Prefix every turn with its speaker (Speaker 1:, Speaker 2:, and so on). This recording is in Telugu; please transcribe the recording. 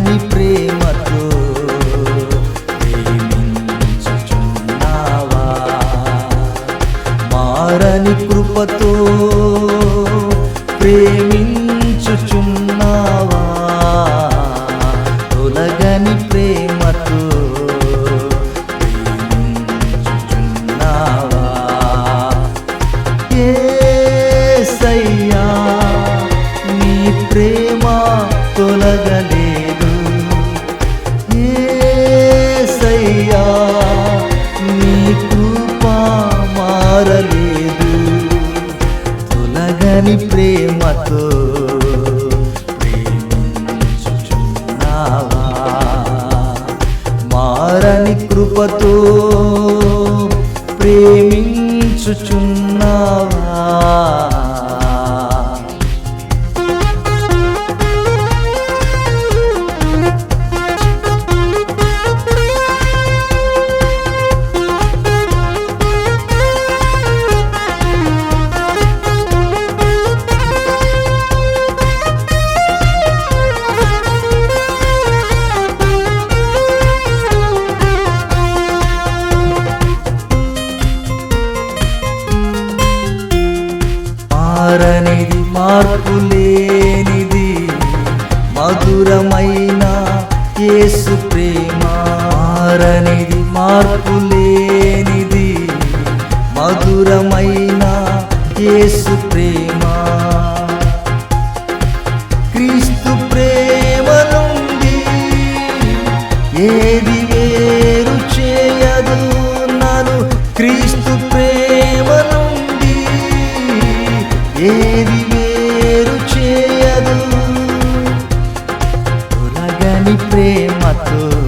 Speaker 1: తొలగని ప్రేమతో ప్రేమించుచున్నావా? మారని కృపతో ప్రేమించుచున్నావా? తొలగని ప్రేమతో ప్రేమించుచున్నావా? ఏ సయ్యా నీ ప్రేమ తొలగని ప్రేమతో ప్రేమించుచున్నావా? మారని కృపతో ప్రేమించుచున్నావా? మారనిది మార్పు లేనిది మధురమైన యేసు ప్రేమ. మారనిది మార్పు లేనిది మధురమైన యేసు ప్రేమ. క్రీస్తు ప్రేమ నుండి ఏది చేయదు తొలగని ప్రేమతో